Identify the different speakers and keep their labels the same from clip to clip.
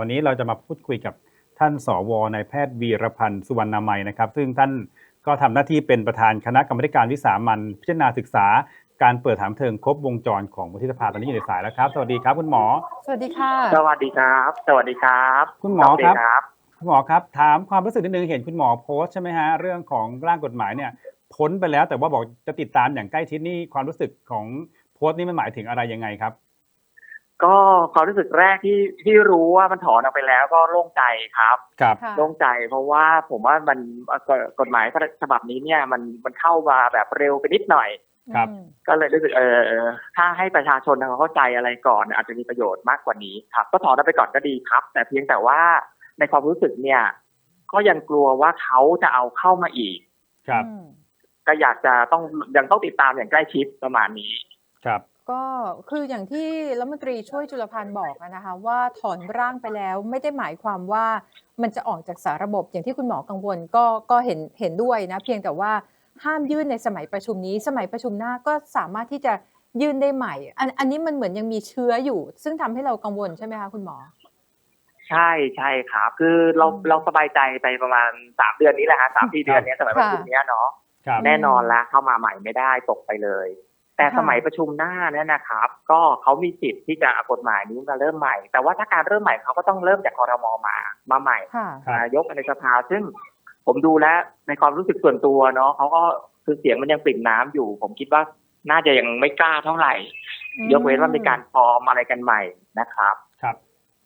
Speaker 1: วันนี้เราจะมาพูดคุยกับท่านสวนายแพทย์วีรพันธ์สุวรรณามัยนะครับ ซึ่งท่านก็ทำหน้าที่เป็นประธานคณะกรรมการวิสามันพิจารณาศึกษา การเปิดถามเทิงครบวงจรของวุฒิสภาตอนนี้อยู่ในสายแล้วครับ สวัสดีครับคุณหมอ
Speaker 2: สวัสดีค่ะ
Speaker 3: สวัสดีครับ สวัสดีครับ
Speaker 1: คุณหมอครับ
Speaker 3: คุ
Speaker 1: ณหมอครับ ถามความรู้สึกนิดนึงเห็นคุณหมอโพสใช่ไหมฮะเรื่องของร่างกฎหมายเนี่ยพ้นไปแล้วแต่ว่าบอกจะติดตามอย่างใกล้ชิดนี่ความรู้สึกของโพสต์นี่มันหมายถึงอะไรยังไงครับ
Speaker 3: ก็ความรู้สึกแรกที่ที่รู้ว่ามันถอนออกไปแล้วก็โล่งใจครับ
Speaker 1: ครับ
Speaker 2: ค่ะ
Speaker 3: โล่งใจเพราะว่าผมว่ามันเอ่อกฎกฎหมายฉบับนี้เนี่ยมันมันเข้ามาแบบเร็วไปนิดหน่อย
Speaker 1: ครับ
Speaker 2: อืม
Speaker 3: ก็เลยรู้สึกเออเออถ้าให้ประชาชนเขาเข้าใจอะไรก่อนอาจจะมีประโยชน์มากกว่านี้ครับ ก็ถอนออกไปก่อนก็ดีครับ แต่เพียงแต่ว่าในความรู้สึกเนี่ย ก็ยังกลัวว่าเขาจะเอาเข้ามาอีก
Speaker 1: ครับ
Speaker 2: อืม
Speaker 3: ก็อยากจะต้องยังต้องติดตามอย่างใกล้ชิดประมาณนี้
Speaker 1: ครับ
Speaker 2: ก็คืออย่างที่รัฐมนตรีช่วยจุลพันธ์บอกอะนะคะว่าถอนร่างไปแล้วไม่ได้หมายความว่ามันจะออกจากสาระบบอย่างที่คุณหมอกังวลก็ก็เห็นเห็นด้วยนะเพียงแต่ว่าห้ามยื่นในสมัยประชุมนี้ สมัยประชุมหน้าก็สามารถที่จะยื่นได้ใหม่ อันอันนี้มันเหมือนยังมีเชื้ออยู่ ซึ่งทำให้เรากังวลใช่ไหมคะคุณหมอ
Speaker 3: ใช่ใช่ครับคือเรา
Speaker 2: อืม
Speaker 3: เราสบายใจไปประมาณสามเดือนนี้แหละฮะสามสี่เดือนเนี้ยสมัยประชุมเนี้ยเนาะ
Speaker 1: ครับ
Speaker 3: แน่นอนแล้วเข้ามาใหม่ไม่ได้ตกไปเลย แต่
Speaker 2: ค่ะ
Speaker 3: สมัยประชุมหน้าเนี่ยนะครับ ก็เขามีสิทธิ์ที่จะเอากฎหมายนี้มาเริ่มใหม่ แต่ว่าถ้าการเริ่มใหม่เขาก็ต้องเริ่มจากคอรมอมามาใหม่
Speaker 2: ค่ะ
Speaker 1: ครับ
Speaker 3: นายกในสภาซึ่งผมดูแล้วในความรู้สึกส่วนตัวเนาะเขาก็คือเสียงมันยังปริ่มน้ำอยู่ ผมคิดว่าน่าจะยังไม่กล้าเท่าไหร่
Speaker 2: อืม
Speaker 3: ยกเว้นว่ามีการฟอร์มอะไรกันใหม่นะครับ
Speaker 1: ครับ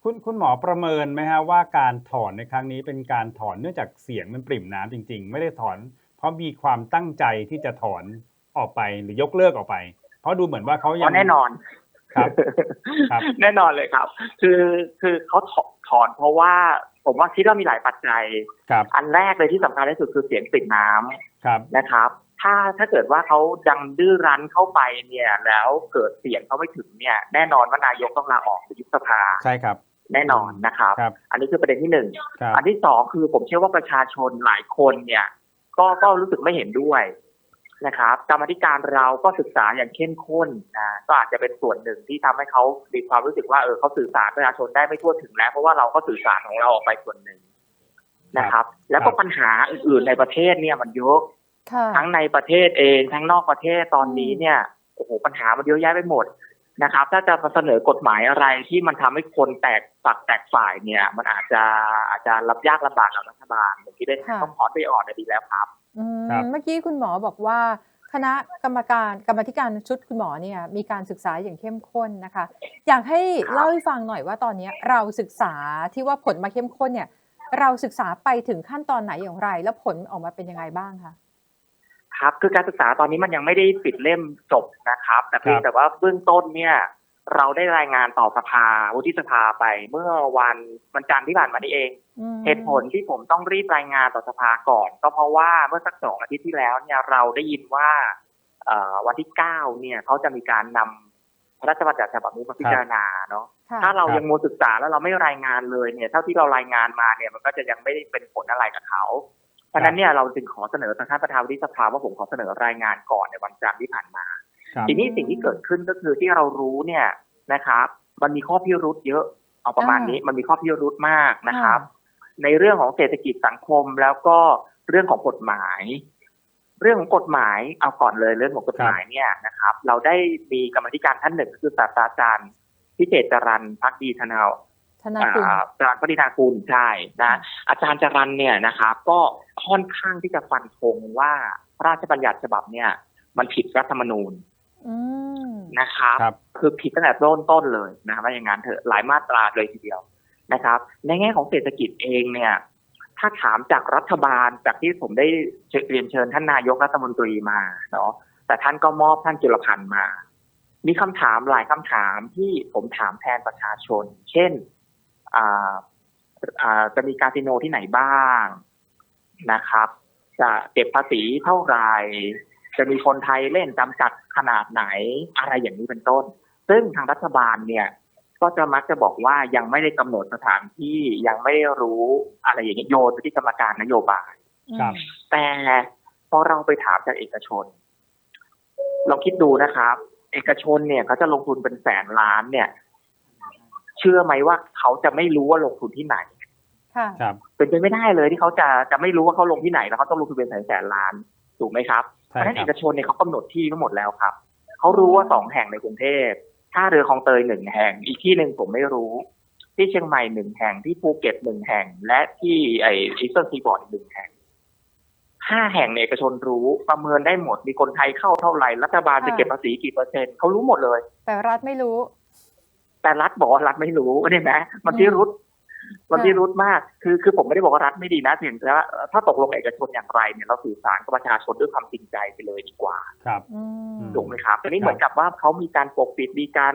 Speaker 1: คุณคุณหมอประเมินไหมฮะว่าการถอนในครั้งนี้เป็นการถอนเนื่องจากเสียงมันปริ่มน้ำจริง ๆ ไม่ได้ถอน เพราะมีความตั้งใจที่จะถอน ออกไปหรือยกเลิกออกไป เพราะดูเหมือนว่าเขายั
Speaker 3: ก็
Speaker 1: ง
Speaker 3: แน่นอน
Speaker 1: ครับครับ
Speaker 3: แน่นอนเลยครับ คือคือเขาถอถอนเพราะว่าผมว่าคิดว่ามีหลายปัจจัย
Speaker 1: ครับ
Speaker 3: อันแรกเลยที่สำคัญที่สุดคือเสียงปิดน้ำ
Speaker 1: ครับ
Speaker 3: นะครับ ถ้าถ้าเกิดว่าเขาดังดื้อรั้นเข้าไปเนี่ย แล้วเกิดเสียงเขาไม่ถึงเนี่ย แน่นอนว่านายกต้องลาออกหรือยุบสภา
Speaker 1: ใช่ครับ
Speaker 3: แน่นอนนะครับ
Speaker 1: ครับ
Speaker 3: อันนี้คือประเด็นที่หนึ่ง
Speaker 1: ครับ
Speaker 3: อันที่สองคือผมเชื่อว่าประชาชนหลายคนเนี่ย ก็ก็รู้สึกไม่เห็นด้วย นะครับกรรมาธิการเราก็ศึกษาอย่างเข้มข้นนะก็อาจจะเป็นส่วนหนึ่งที่ทำให้เขามีความรู้สึกว่าเออเขาสื่อสารประชาชนได้ไม่ทั่วถึงแล้ว เพราะว่าเราก็สื่อสารของเราออกไปส่วนหนึ่งนะครับ แล้วก็ปัญหาอื่นๆในประเทศเนี่ยมันเยอะ
Speaker 2: ค่ะ
Speaker 3: ทั้งในประเทศเองทั้งนอกประเทศตอนนี้เนี่ยโอ้โหปัญหามันเยอะแยะไปหมดนะครับ ถ้าจะมาเสนอกฎหมายอะไรที่มันทำให้คนแตกฝักแตกฝ่ายเนี่ย มันอาจจะอาจจะรับยากลำบากกับรัฐบาลผมคิดได้
Speaker 2: ค่ะ
Speaker 3: ต้องถอนไปอ่อนเนี่ยดีแล้วครับ
Speaker 2: อืม
Speaker 1: ครับ
Speaker 2: เมื่อกี้คุณหมอบอกว่า คณะกรรมการกรรมาธิการชุดคุณหมอเนี่ย มีการศึกษาอย่างเข้มข้นนะคะ อยากให้
Speaker 3: ครับ
Speaker 2: เล่าให้ฟังหน่อยว่าตอนนี้เราศึกษาที่ว่าผลมาเข้มข้นเนี่ย เราศึกษาไปถึงขั้นตอนไหนอย่างไร แล้วผลออกมาเป็นยังไงบ้างคะ
Speaker 3: ครับคือการศึกษาตอนนี้มันยังไม่ได้ปิดเล่มจบนะครับ แต่เพียง
Speaker 1: ครับ
Speaker 3: แต่ว่าเบื้องต้นเนี่ย เราได้รายงานต่อสภาวุฒิสภาไปเมื่อวันวันจันทร์ที่ผ่านมานี่เอง
Speaker 2: อืม
Speaker 3: เหตุผลที่ผมต้องรีบรายงานต่อสภาก่อน ก็เพราะว่าเมื่อสักสองอาทิตย์ที่แล้วเนี่ยเราได้ยินว่าเอ่อวันที่เก้าเนี่ยเขาจะมีการนำพระราชบัญญัติฉบับนี้มาพิจารณาเนาะ
Speaker 2: ค่ะ
Speaker 3: ถ้าเรา
Speaker 1: ครับ
Speaker 3: ยังมัวศึกษาแล้วเราไม่รายงานเลยเนี่ย เท่าที่เรารายงานมาเนี่ยมันก็จะยังไม่ได้เป็นผลอะไรกับเขาเพราะฉะนั้นเนี่ยเราจึงขอเสนอทางท่านประธานวุฒิสภาว่าผมขอเสนอรายงานก่อนในวันจันทร์ที่ผ่านมา
Speaker 1: ครับ
Speaker 3: ทีนี้สิ่งที่เกิดขึ้นก็คือที่เรารู้เนี่ยนะครับ มันมีข้อพิรุษเยอะเอาประมาณนี้มันมีข้อพิรุษมากนะครับ ในเรื่องของเศรษฐกิจสังคมแล้วก็เรื่องของกฎหมาย เรื่องของกฎหมายเอาก่อนเลยเรื่องของกฎหมายเนี่ยนะครับ เราได้มีกรรมาธิการท่านหนึ่งก็คือศาสตราจารย์พิเศษจรันพักดีธนาว
Speaker 2: ธนาคุณ
Speaker 3: อ่าจรันพักดีธนากุลใช่นะอาจารย์จรันเนี่ยนะครับ ก็ค่อนข้างที่จะฟันธงว่าพระราชบัญญัติฉบับเนี่ย มันผิดรัฐธรรมนูญ
Speaker 2: อืม
Speaker 3: นะครับ
Speaker 1: ครับ
Speaker 3: คือผิดตั้งแต่ต้นต้นเลยนะว่าอย่างนั้นเถอะหลายมาตราเลยทีเดียวนะครับ ในแง่ของเศรษฐกิจเองเนี่ย ถ้าถามจากรัฐบาลจากที่ผมได้เรียนเชิญท่านนายกรัฐมนตรีมาเนาะแต่ท่านก็มอบท่านจุลพันธ์มา มีคำถามหลายคำถามที่ผมถามแทนประชาชน เช่นอ่าอ่าจะมีคาสิโนที่ไหนบ้างนะครับ จะเก็บภาษีเท่าไหร่ จะมีคนไทยเล่นจำกัดขนาดไหนอะไรอย่างนี้เป็นต้น ซึ่งทางรัฐบาลเนี่ยก็จะมักจะบอกว่ายังไม่ได้กำหนดสถานที่ยังไม่ได้รู้อะไรอย่างนี้โยนไปที่กรรมการนโยบาย
Speaker 1: ครับ
Speaker 3: แต่พอเราไปถามจากเอกชนลองคิดดูนะครับ เอกชนเนี่ยเขาจะลงทุนเป็นแสนล้านเนี่ยเฉชื่อไหมว่าเขาจะไม่รู้ว่าลงทุนที่ไหน
Speaker 2: ค่ะ
Speaker 1: ครับ
Speaker 3: เป็นไปไม่ได้เลยที่เขาจะจะไม่รู้ว่าเขาลงที่ไหนแล้วเขาต้องลงทุนเป็นแสนแสนล้านถูกไหมครับ เพ
Speaker 1: ใช่
Speaker 3: ราะฉะนั้น
Speaker 1: ครั
Speaker 3: เอบกชนเนี่ยเขากำหนดที่ทั้งหมดแล้วครับเขารู้ว่าสองแห่งในกรุงเทพท่าเรือคลองเตยหนึ่งแห่ง อีกที่หนึ่งผมไม่รู้ ที่เชียงใหม่หนึ่งแห่งที่ภูเก็ตหนึ่งแห่ง และที่ไออีสเทิร์นซีบอร์ดอีกหนึ่งแห่งห้าแห่งเนี่ยเอกชนรู้ประเมินได้หมดมีคนไทยเข้าเท่าไหร่รัฐบาลจะเก็บภาษีกี่เปอร์เซ็นต์เขารู้หมดเลย
Speaker 2: แต่รัฐไม่รู้
Speaker 3: แต่รัฐบอกว่ารัฐไม่รู้เนี่ยนะมันที่รุด มันที่รุดมากคือคือผมไม่ได้บอกว่ารัฐไม่ดีนะเพียงแต่ว่าถ้าตกลงเอกชนอย่างไรเนี่ยเราสื่อสารกับประชาชนด้วยความจริงใจไปเลยดีกว่า
Speaker 1: ครับ
Speaker 2: อืม
Speaker 3: ถูกไหมครับแต่นี่เหมือนกับว่าเขามีการปกปิดมีการ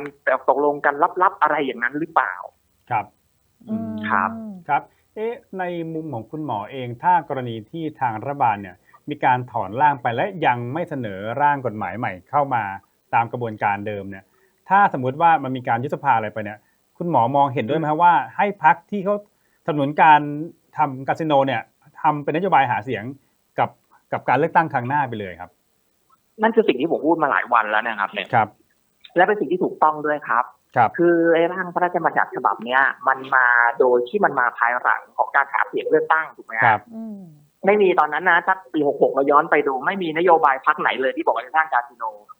Speaker 3: ตกลงกันลับๆอะไรอย่างนั้นหรือเปล่า
Speaker 1: ครับ
Speaker 2: อืม
Speaker 3: ครับ
Speaker 1: ครับเอ๊ะในมุมของคุณหมอเอง ถ้ากรณีที่ทางรัฐบาลเนี่ย มีการถอนร่างไปและยังไม่เสนอร่างกฎหมายใหม่เข้ามาตามกระบวนการเดิมเนี่ย ถ้าสมมุติว่ามันมีการยุบสภาอะไรไปเนี่ย คุณหมอมองเห็นด้วยไหมครับว่าให้พักที่เขาสนับสนุนการทำคาสิโนเนี่ยทำเป็นนโยบายหาเสียงกับกับการเลือกตั้งครั้งหน้าไปเลยครับ
Speaker 3: นั่นคือสิ่งที่ผมพูดมาหลายวันแล้วนะครับเนี่ย
Speaker 1: ครับ
Speaker 3: และเป็นสิ่งที่ถูกต้องด้วยครับ
Speaker 1: ครับ
Speaker 3: คือไอ้ร่างพระราชบัญญัติฉบับเนี้ยมันมาโดยที่มันมาภายหลังของการหาเสียงเลือกตั้งถูกไหม
Speaker 1: ค
Speaker 3: ค
Speaker 1: รั
Speaker 3: รับบ
Speaker 2: อืม
Speaker 3: ไม่มีตอนนั้นนะสักปีหกหกเราย้อนไปดู ไม่มีนโยบายพักไหนเลยที่บอกว่าจะสร้างคาสิโน
Speaker 1: ครั
Speaker 2: ค่ะ
Speaker 1: บ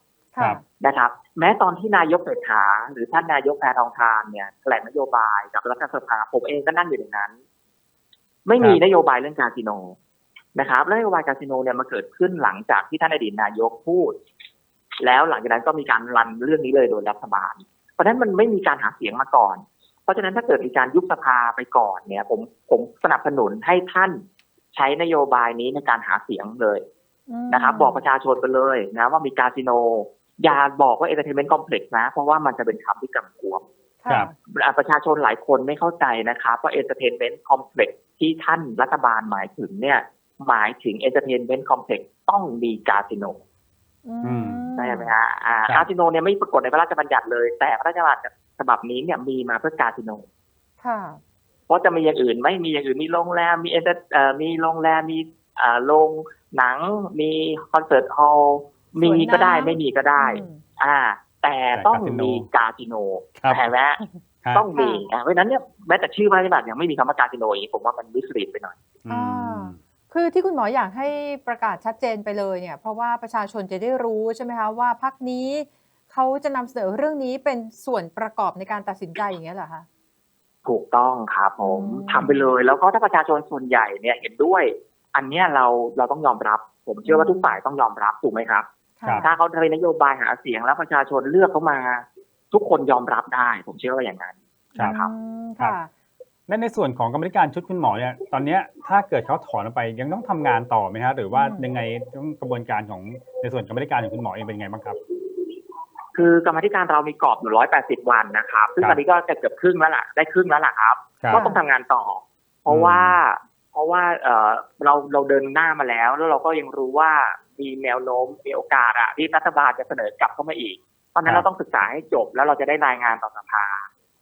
Speaker 3: นะครับ แม้ตอนที่นายกเศรษฐาหรือท่านนายกแพทองทานเนี่ยแถลงนโยบายกับรัฐสภาผมเองก็นั่งอยู่ในนั้น ไม่มี
Speaker 1: ครับ
Speaker 3: นโยบายเรื่องคาสิโนนะครับแล้วนโยบายคาสิโนเนี่ยมาเกิดขึ้นหลังจากที่ท่านอดีตนายกพูด แล้วหลังจากนั้นก็มีการรันเรื่องนี้เลยโดยรัฐบาล เพราะฉะนั้นมันไม่มีการหาเสียงมาก่อน เพราะฉะนั้นถ้าเกิดมีการยุบสภาไปก่อนเนี่ย ผมผมสนับสนุนให้ท่านใช้นโยบายนี้ในการหาเสียงเลย
Speaker 2: ม
Speaker 3: นะครับ บอกประชาชนไปเลยนะว่ามีคาสิโน อย่าบอกว่าเอ t เ r นเมนต์คอมเพล็กซ์นะ เพราะว่ามันจะเป็นคำที่กำกวม
Speaker 1: ครั
Speaker 2: ค่ะ
Speaker 1: บ
Speaker 3: อ่าประชาชนหลายคนไม่เข้าใจนะครับว่าเอ t เ r นเมนต์คอมเพล็กซ์ที่ท่านรัฐบาลหมายถึงเนี่ย หมายถึงเอ t เ r นเมนต์คอมเพล็กซ์ต้องมีคาสิโน
Speaker 2: อืม
Speaker 3: ใช่ไหมฮะอ่า
Speaker 1: ครับ
Speaker 3: คาสิโนเนี่ยไม่ปรากฏในพระราชบัญญัติเลย แต่พระราชบัญญัติฉบับนี้เนี่ยมีมาเพื่อคาสิโน
Speaker 2: ค่ะ
Speaker 3: เพราะจะมีอย่างอื่นไม่มีอย่างอื่นมีโรงแรมมีเอเอ่อมีโรงแรมมีอ่าโรงหนัง มีคอนเสิร์ตฮอลล์ มีก็ได้
Speaker 2: สวนน้ำ
Speaker 3: ไม่มีก็ได้
Speaker 2: อืม
Speaker 3: อ่าแต่
Speaker 1: แต่
Speaker 3: ต้อง
Speaker 1: คาสิโน
Speaker 3: มีคาสิโน
Speaker 1: ครับ
Speaker 3: ใช่ไหม
Speaker 1: ครับ
Speaker 3: ต้องมีอ่าเพราะฉะนั้นเนี่ยแม้แต่ชื่อพระราชบัญญัติยังไม่มีคำว่าคาสิโนอย่างนี้ผมว่ามันวิสริตไปหน่อย
Speaker 1: อืม
Speaker 2: คือที่คุณหมออยากให้ประกาศชัดเจนไปเลยเนี่ย เพราะว่าประชาชนจะได้รู้ใช่ไหมคะว่าพักนี้เขาจะนำเสนอเรื่องนี้เป็นส่วนประกอบในการตัดสินใจอย่างเงี้ยเหรอคะ
Speaker 3: ถูกต้องครับผม
Speaker 2: อืม
Speaker 3: ทำไปเลยแล้วก็ถ้าประชาชนส่วนใหญ่เนี่ยเห็นด้วย อันเนี้ยเราเราต้องยอมรับ ผมเชื่อว่าทุกฝ่ายต้องยอมรับถูกไหมครับ
Speaker 1: ครับ
Speaker 3: ถ้าเขาเป็นนโยบายหาเสียงแล้วประชาชนเลือกเขามา ทุกคนยอมรับได้ ผมเชื่อว่าอย่างนั้น
Speaker 1: ครับ
Speaker 2: อืม
Speaker 1: ครับ
Speaker 2: ค่ะ
Speaker 1: และในส่วนของกรรมธิการชุดคุณหมอเนี่ย ตอนเนี้ยถ้าเกิดเขาถอนออกไปยังต้องทำงานต่อไหมฮะหรือว่า
Speaker 2: อืม
Speaker 1: ยังไงต้องกระบวนการของในส่วนกรรมธิการของคุณหมอเองเป็นไงบ้างครับ
Speaker 3: คือกรรมาธิการเรามีกรอบอยู่ร้อยแปดสิบวันนะครับ ซึ่ง
Speaker 1: ครับ
Speaker 3: ตอนนี้ก็จะเกือบครึ่งแล้วล่ะได้ครึ่งแล้วล่ะครับ
Speaker 1: ครับ
Speaker 3: ก็ต้องทำงานต่อ เพราะว่าเพ ราะว่าเออเราเราเดินหน้ามาแล้ว แล้วเราก็ยังรู้ว่ามีแนวโน้มมีโอกาสอะที่รัฐบาลจะเสนอกลับเข้ามาอีกตอนนั้น
Speaker 1: ครับ
Speaker 3: เราต้องศึกษาให้จบแล้วเราจะได้รายงานต่อสภา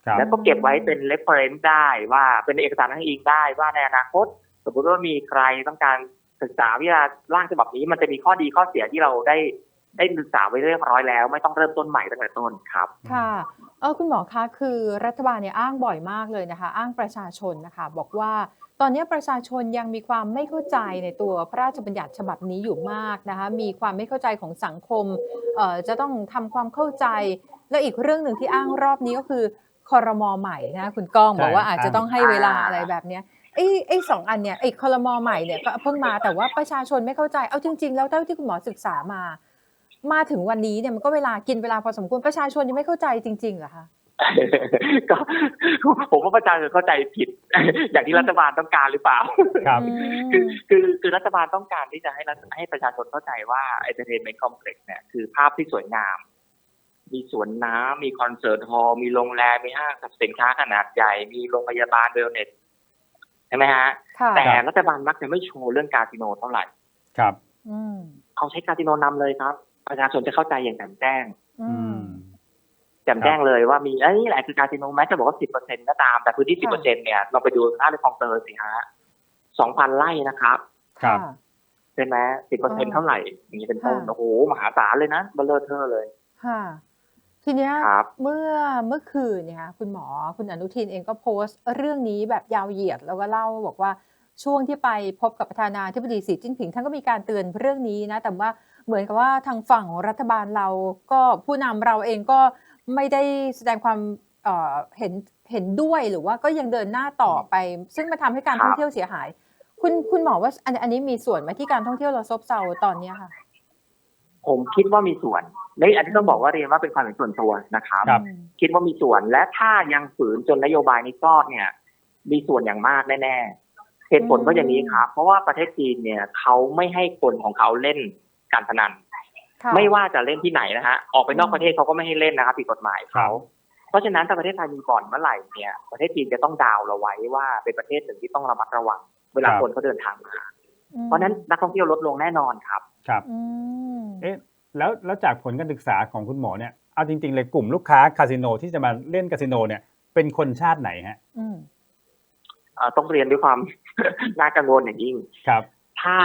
Speaker 1: ครับ
Speaker 3: แล้วก็เก็บไว้เป็น reference ได้ว่าเป็นเอกสารอ้างอิงได้ว่าในอนาคต สมมติว่ามีใครต้องการศึกษาวิทยาร่างฉบับนี้มันจะมีข้อดีข้อเสียที่เราได้ ได้ศึกษาไว้เรียบร้อยแล้ว ไม่ต้องเริ่มต้นใหม่ตั้งแต่ต้นครับ
Speaker 2: ค่ะเออคุณหมอคะคือรัฐบาลเนี่ยอ้างบ่อยมากเลยนะคะ อ้างประชาชนนะคะ บอกว่าตอนนี้ประชาชนยังมีความไม่เข้าใจในตัวพระราชบัญญัติฉบับนี้อยู่มากนะคะ มีความไม่เข้าใจของสังคมเอ่อจะต้องทำความเข้าใจ และอีกเรื่องหนึ่งที่อ้างรอบนี้ก็คือคอรมอใหม่นะคุณก้อง
Speaker 1: ใช่
Speaker 2: บอกว่าอาจจะต้องให้เวลา
Speaker 3: อ่า
Speaker 2: อะไรแบบเนี้ยไอ้ไอ้สองอันเนี่ยไอ้คอรมอใหม่เนี่ยก็เพิ่งมาแต่ว่าประชาชนไม่เข้าใจเอาจริง ๆ แล้วเท่าที่คุณหมอศึกษามา มาถึงวันนี้เนี่ยมันก็เวลากินเวลาพอสมควรประชาชนยังไม่เข้าใจจริงๆเหรอคะ
Speaker 3: ก็ผมว่าประชาชนเข้าใจผิด อย่างที่รัฐบาลต้องการหรือเปล่า
Speaker 1: ครับ
Speaker 2: อืม
Speaker 3: คือคือคือรัฐบาลต้องการที่จะให้รัฐให้ประชาชนเข้าใจว่า entertainment complex เนี่ยคือภาพที่สวยงาม มีสวนน้ำมีคอนเสิร์ตฮอลล์มีโรงแรม มีห้างสรรพสินค้าขนาดใหญ่ มีโรงพยาบาลเวลเนสใช่ไหมฮะ
Speaker 2: ค่ะ
Speaker 3: แต่รัฐบาลมักจะไม่โชว์เรื่องคาสิโนเท่าไหร่
Speaker 1: ครับ
Speaker 2: อืม
Speaker 3: เขาใช้คาสิโนนำเลยครับ ประชาชนจะเข้าใจอย่างแจ่มแจ้ง
Speaker 2: อื
Speaker 1: อื
Speaker 2: ม
Speaker 1: ม
Speaker 3: แจ่มแจ้งเลยว่ามีไอ้นี่แหละคือคาสิโนแม้จะบอกว่าสิบเปอร์เซ็นต์ก็ตาม แต่พื้นที่สิบเปอร์เซ็นต์เนี่ยเราไปดูหน้าในคลองเตยสิฮะสองพันไร่นะครับ
Speaker 1: ครับ
Speaker 2: ค่ะ
Speaker 3: ใช่ไหมสิบเปอร์เซ็นต์เท่าไหร่อย่างนี้เป็นต้น
Speaker 2: ค่ะ
Speaker 3: โอ้โหมหาศาลเลยนะเบลเลอร์เทอร์เลย
Speaker 2: ค่ะ ทีเนี้ย
Speaker 3: ครับ
Speaker 2: เมื่อเมื่อคืนเนี่ยค่ะคุณหมอคุณอนุทินเองก็โพสต์เรื่องนี้แบบยาวเหยียดแล้วก็เล่าบอกว่าช่วงที่ไปพบกับประธานาธิบดีสีจิ้นผิงท่านก็มีการเตือนเรื่องนี้นะ แต่ว่า เหมือนกับว่าทางฝั่งของรัฐบาลเราก็ผู้นำเราเองก็ไม่ได้แสดงความเอ่อเห็นเห็นด้วยหรือว่าก็ยังเดินหน้าต่อไป ซึ่งมันทำให้การ
Speaker 3: ครับ
Speaker 2: ท่องเที่ยวเสียหาย คุณคุณหมอว่าอันอันนี้มีส่วนไหมที่การท่องเที่ยวเราซบเซาตอนเนี้ยค่ะ
Speaker 3: ผมคิดว่ามีส่วนในอันนี้ต้องบอกว่าเรียนว่าเป็นความเห็นส่วนตัวนะครับ
Speaker 1: ครับ
Speaker 2: อืม
Speaker 3: คิดว่ามีส่วนและถ้ายังฝืนจนนโยบายนี้รอดเนี่ย มีส่วนอย่างมากแน่ๆเหตุผลก็อย่างนี้ครับเพราะว่าประเทศจีนเนี่ยเขาไม่ให้คนของเขาเล่น การพนัน
Speaker 2: ค่ะ
Speaker 3: ไม่ว่าจะเล่นที่ไหนนะฮะ ออกไปนอกประเทศเขาก็ไม่ให้เล่นนะครับผิดกฎหมายเขา เพราะฉะนั้นถ้าประเทศไทยมีบ่อนเมื่อไหร่เนี่ย ประเทศจีนจะต้องดาวเราไว้ว่าเป็นประเทศหนึ่งที่ต้องระมัดระวัง เวลา
Speaker 1: ครับ
Speaker 3: คนเขาเดินทางมา
Speaker 2: อืม
Speaker 3: เพราะฉะนั้นนักท่องเที่ยวลดลงแน่นอนครับ
Speaker 1: ครับ
Speaker 2: อืม
Speaker 1: เอ๊ะแล้วแล้วจากผลการศึกษาของคุณหมอเนี่ยเอาจริง ๆ เลยกลุ่มลูกค้าคาสิโนที่จะมาเล่นคาสิโนเนี่ยเป็นคนชาติไหนฮะ
Speaker 2: อืม
Speaker 3: เอ่อต้องเรียนด้วยความ น่ากังวลอย่างยิ่ง
Speaker 1: ครับ
Speaker 3: ถ้า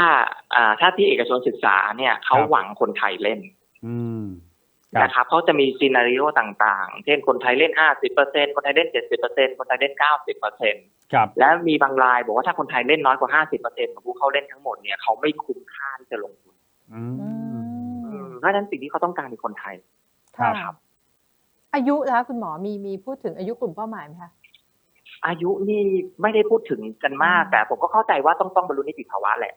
Speaker 3: อ่าถ้าที่เอกชนศึกษาเนี่ยเขา
Speaker 1: ครับ
Speaker 3: หวังคนไทยเล่น
Speaker 1: อืมครับ
Speaker 3: นะครับเขาจะมีซีนารีโอต่างๆ เช่นคนไทยเล่น 50%คนไทยเล่น 70%คนไทยเล่น 90%
Speaker 1: ครับ
Speaker 3: และมีบางรายบอกว่าถ้าคนไทยเล่นน้อยกว่า 50%ของผู้เข้าเล่นทั้งหมดเนี่ยเขาไม่คุ้มค่าที่จะลงทุน
Speaker 1: อื
Speaker 2: อื
Speaker 1: ม
Speaker 3: อื
Speaker 2: ม
Speaker 3: มเพราะฉะนั้นสิ่งที่เขาต้องการคือคนไทย
Speaker 1: ครับ
Speaker 2: ค่ะอายุแล้วคุณหมอมีมีพูดถึงอายุกลุ่มเป้าหมายไหมคะ
Speaker 3: อายุนี่ไม่ได้พูดถึงกันมาก
Speaker 2: อืม
Speaker 3: แต่ผมก็เข้าใจว่าต้องต้องบรรลุนิติภาวะแหละ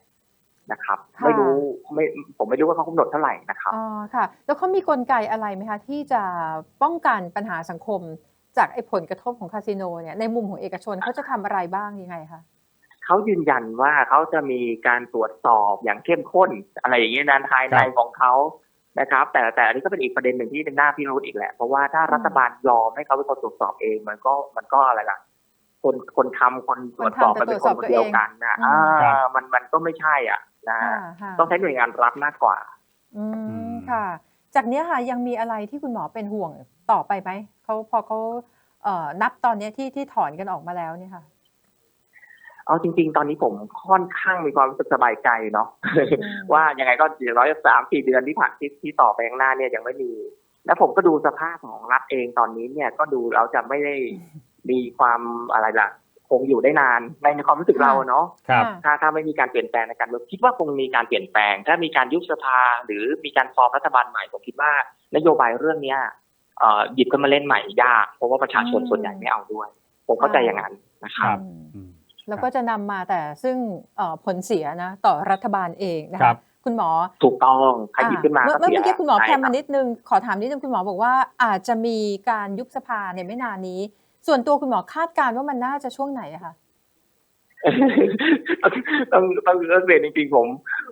Speaker 3: นะครับ
Speaker 2: ค่ะ
Speaker 3: ไม่รู้ไม่ผมไม่รู้ว่าเขากำหนดเท่าไหร่นะครับ
Speaker 2: อ๋อค่ะ แล้วเขามีกลไกอะไรไหมคะที่จะป้องกันปัญหาสังคม จากไอ้ผลกระทบของคาสิโนเนี่ยในมุมของเอกชนเขาจะทำอะไรบ้างยังไงคะ
Speaker 3: เขายืนยันว่าเขาจะมีการตรวจสอบอย่างเข้มข้น อะไรอย่างนี้ยนะภายใน
Speaker 1: ครับ
Speaker 3: ของเขานะครับ แต่แต่อันนี้ก็เป็นอีกประเด็นหนึ่งที่เป็นหน้าพิรุธอีกแหละ เพราะว่าถ้า
Speaker 2: อืม
Speaker 3: รัฐบาลยอมให้เขาเป็นคนตรวจสอบเอง มันก็มันก็อะไรล่ะ คนคนทำคนตรวจสอบ
Speaker 2: คนทำ
Speaker 3: มันเป็น
Speaker 2: ตรวจสอบ
Speaker 3: คนคนเดียวกันนะ
Speaker 2: ตัวเอง
Speaker 3: อ่า
Speaker 1: ครับ
Speaker 3: มันมันก็ไม่ใช่อะ นะ
Speaker 2: ค่ะค่ะ
Speaker 3: ต้องใช้หน่วยงานรัฐมากกว่า
Speaker 2: อื
Speaker 1: อื
Speaker 2: ม
Speaker 1: ม
Speaker 2: ค่ะ จากเนี้ยค่ะยังมีอะไรที่คุณหมอเป็นห่วงต่อไปไหมเขาพอเขาเอ่อนับตอนเนี้ยที่ที่ถอนกันออกมาแล้วเนี่ยค่ะ
Speaker 3: เอาจริง ๆ ตอนนี้ผมค่อนข้างมีความรู้สึกสบายใจเนาะ
Speaker 2: ม
Speaker 3: ว่ายังไงก็อย่างน้อยสามสี่เดือนที่ผ่านที่ที่ต่อไปข้างหน้าเนี่ยยังไม่มี แล้วผมก็ดูสภาพของรัฐเองตอนนี้เนี่ยก็ดูเราจะไม่ได้มีความอะไรล่ะ คงอยู่ได้นานในในความรู้สึกเราเนาะ
Speaker 1: ครับ
Speaker 2: ค่ะ
Speaker 3: ถ้าถ้าไม่มีการเปลี่ยนแปลงในการเมืองคิดว่าคงมีการเปลี่ยนแปลง ถ้ามีการยุบสภาหรือมีการฟอร์มรัฐบาลใหม่ผมคิดว่านโยบายเรื่องเนี้ยเอ่อหยิบขึ้นมาเล่นใหม่ยากเพราะว่าประชาชน
Speaker 2: อืม
Speaker 3: ส่วนใหญ่ไม่เอาด้วย ผมเข้าใจอย่างนั้นนะครับ
Speaker 2: อืม
Speaker 1: อืม
Speaker 2: แล้วก็จะนำมาแต่ซึ่งเอ่อผลเสียนะต่อรัฐบาลเองนะ
Speaker 1: ครั
Speaker 2: คะ
Speaker 1: บ
Speaker 2: คุณหมอ
Speaker 3: ถูกต้องใครหยิบขึ้นมา
Speaker 2: เมื่อ
Speaker 3: ก็
Speaker 2: เมื่อ
Speaker 3: เสีย
Speaker 2: เมื่อกี้คุณหมอแพมมา
Speaker 3: ใช่
Speaker 2: นิดนึงขอถามนิดนึงคุณหมอบอกว่าอาจจะมีการยุบสภาในไม่นานนี้ ส่วนตัวคุณหมอคาดการณ์ว่ามันน่าจะช่วงไหนอะคะ
Speaker 3: ต้องต้องต้องเรียนจริงๆผม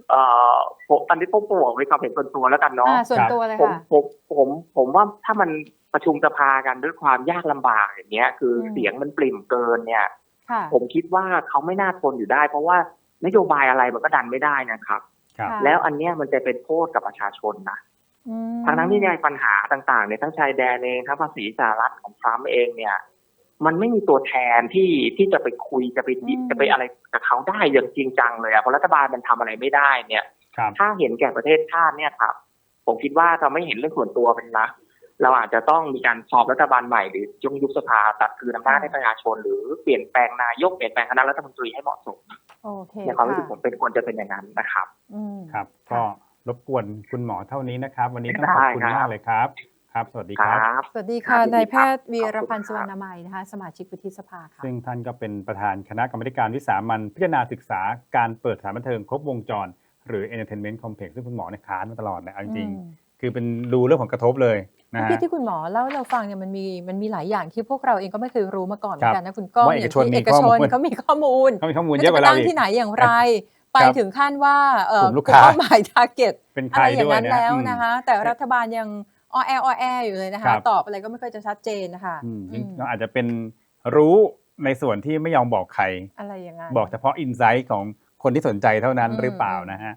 Speaker 3: เอ่อผมตอนนี้ผมบอกในความเห็นส่วนตัวแล้วกันเนาะ
Speaker 2: อ่าส่วน
Speaker 1: ครับ
Speaker 2: ตัวเลย
Speaker 3: ผม
Speaker 2: ค่ะ
Speaker 3: ผมผมผมว่าถ้ามันประชุมสภากันด้วยความยากลำบากอย่างเงี้ย คืออ
Speaker 2: ม
Speaker 3: เสียงมันปริ่มเกินเนี่ย
Speaker 2: ค่ะ
Speaker 3: ผมคิดว่าเขาไม่น่าทนอยู่ได้ เพราะว่านโยบายอะไรมันก็ดันไม่ได้นะครับ
Speaker 1: ครับ
Speaker 2: ค่ะ
Speaker 3: แล้วอันเนี้ยมันจะเป็นโทษกับประชาชนนะ
Speaker 2: อืม
Speaker 3: ทั้งนั้นที่ในปัญหาต่างๆเนี่ยทั้งชายแดนเองทั้งภาษีสหรัฐของทรัมป์เองเนี่ย มันไม่มีตัวแทนที่ที่จะไปคุยจะไปดิจะไปอะไรกับเขาได้อย่างจริงจังเลยอะเพราะรัฐบาลมันทำอะไรไม่ได้เนี่ย
Speaker 1: ครับ
Speaker 3: ถ้าเห็นแก่ประเทศชาติเนี่ยครับ ผมคิดว่าเราไม่เห็นเรื่องส่วนตัวเป็นนะเราอาจจะต้องมีการสอบรัฐบาลใหม่หรือจงยุบสภาตัดคืนอำนาจให้ประชาชน หรือเปลี่ยนแปลงนายกเปลี่ยนแปลงคณะรัฐมนตรีให้เหมาะสม
Speaker 2: โอเค
Speaker 3: ในความรู้สึกะผมเป็นควรจะเป็นอย่างนั้นนะครับ
Speaker 2: อืม
Speaker 1: ครับ
Speaker 2: ค่ะ
Speaker 1: ก็รบกวนคุณหมอเท่านี้นะครับ วันนี้ต้องขอบคุณ
Speaker 3: ได้ครับ
Speaker 1: มากเลยครับ ครับ สวัสดี
Speaker 3: ค
Speaker 1: ครับ
Speaker 3: รับ
Speaker 2: สวัสดีค่ะ
Speaker 3: ครับ
Speaker 2: นายแพทย์
Speaker 3: ยินดีครับ
Speaker 2: วีรพันธ์
Speaker 3: ข
Speaker 2: สุ
Speaker 3: อบ
Speaker 2: ว
Speaker 3: คุ
Speaker 2: ร
Speaker 3: ณ
Speaker 2: ร
Speaker 3: ครับ
Speaker 2: ณมัยนะคะ สมาชิกวุฒิสภาค่ะ
Speaker 1: ซึ่งท่านก็เป็นประธานคณะกรรมาธิการวิสามันพิจารณาศึกษาการเปิดสถานบันเทิงครบวงจร หรือ Entertainment Complex ซึ่งคุณหมอเนี่ยค้านมาตลอดนะเอาจริง
Speaker 2: อืม
Speaker 1: ๆคือเป็นดูเรื่องผลกระทบเลยนะ
Speaker 2: เมื่อ
Speaker 1: ฮะ
Speaker 2: กี้ที่คุณหมอเล่าให้เราฟังเนี่ยมันมีมันมีหลายอย่างที่พวกเราเองก็ไม่เคยรู้มาก่อนเหมือนกันนะคุณก้อง
Speaker 1: ว่าเอกชน
Speaker 2: ย่งที่
Speaker 1: มี
Speaker 2: เอก
Speaker 1: ข้อ
Speaker 2: ช
Speaker 1: มู
Speaker 2: น
Speaker 1: ล
Speaker 2: เขามีข้อมูล
Speaker 1: เขามีข้อมูล
Speaker 2: ว่า
Speaker 1: เยอะ
Speaker 2: จะ
Speaker 1: ก
Speaker 2: ไป
Speaker 1: ว่าเรา
Speaker 2: ตั้ง
Speaker 1: อีก
Speaker 2: ที่ไหนอย่างไร ไป
Speaker 1: ครับ
Speaker 2: ถึงขั้นว่าเอ่อก
Speaker 1: ลุ่มลูกค้า
Speaker 2: เป้าหมายทาร์เก็ต
Speaker 1: เป็นใค
Speaker 2: อะ
Speaker 1: ร
Speaker 2: ไรอย่าง
Speaker 1: ด้วย
Speaker 2: นั้น
Speaker 1: นะ
Speaker 2: แล้ว
Speaker 1: อืม
Speaker 2: นะคะ แต่รัฐบาลยัง อ้อแออ้อแออยู่เลยนะ
Speaker 1: ครั
Speaker 2: คะ
Speaker 1: บ
Speaker 2: ตอบอะไรก็ไม่ค่อยจะชัดเจนนะคะ
Speaker 1: อืม
Speaker 2: อืม
Speaker 1: เราอาจจะเป็นรู้ในส่วนที่ไม่ยอมบอกใคร
Speaker 2: อะไรอย่างนั้น
Speaker 1: บอกเฉพาะอินไซต์ของคนที่สนใจเท่านั้น
Speaker 2: อืม
Speaker 1: หรือเปล่า
Speaker 2: อืม
Speaker 1: นะฮะ